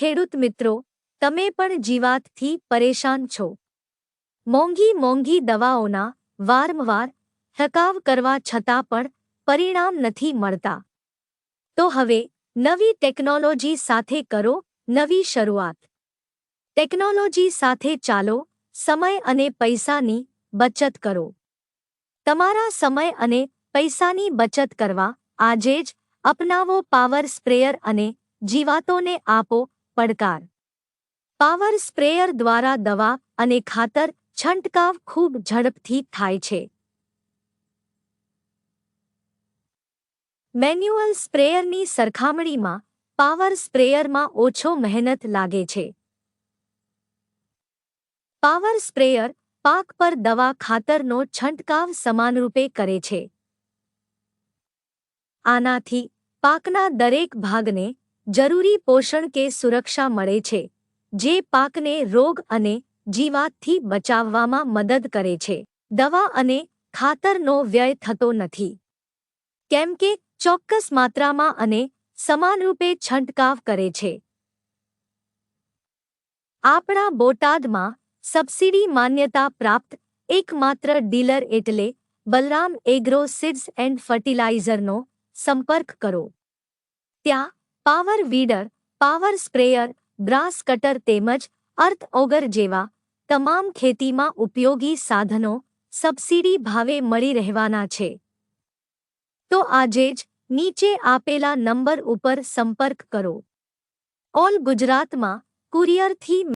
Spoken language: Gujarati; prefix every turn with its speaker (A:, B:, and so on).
A: ખેડૂત મિત્રો, તમે પણ જીવાતથી પરેશાન છો. મોંઘી મોંઘી દવાઓના વારંવાર ઠકાવ કરવા છતાં પણ પરિણામ નથી મળતા. તો હવે નવી ટેકનોલોજી સાથે કરો નવી શરૂઆત. ટેકનોલોજી સાથે ચાલો સમય અને પૈસાની બચત કરો. તમારા સમય અને પૈસાની બચત કરવા આજે જ અપનાવો પાવર સ્પ્રેયર અને જીવાતોને આપો પડકાર. પાવર સ્પ્રેયર દ્વારા દવા અને ખાતર છંટકાવ ખૂબ ઝડપથી થાય છે. મેન્યુઅલ સ્પ્રેયરની સરખામણીમાં પાવર સ્પ્રેયરમાં ઓછો મહેનત લાગે છે. પાવર સ્પ્રેયર પાક પર દવા ખાતરનો છંટકાવ સમાનરૂપે કરે છે. આનાથી પાકના દરેક ભાગને જરૂરી પોષણ કે સુરક્ષા મળે છે, જે પાકને રોગ અને જીવાતથી બચાવવામાં મદદ કરે છે. દવા અને ખાતરનો વ્યય થતો નથી. કેમ કે ચોક્કસ માત્રામાં અને સમાનરૂપે છંટકાવ કરે છે. આપણા બોટાદમાં સબસિડી માન્યતા પ્રાપ્ત એકમાત્ર ડીલર એટલે બલરામ એગ્રો સીડ્સ એન્ડ ફર્ટિલાઇઝરનો સંપર્ક કરો. ત્યાં power weeder power sprayer grass cutter તેમજ અર્થ ઓગર જેવા તમામ ખેતીમાં ઉપયોગી સાધનો સબસિડી ભાવે મળી રહેવાના છે. તો આજે જ નીચે આપેલા નંબર ઉપર સંપર્ક કરો. ઓલ ગુજરાતમાં કુરિયરથી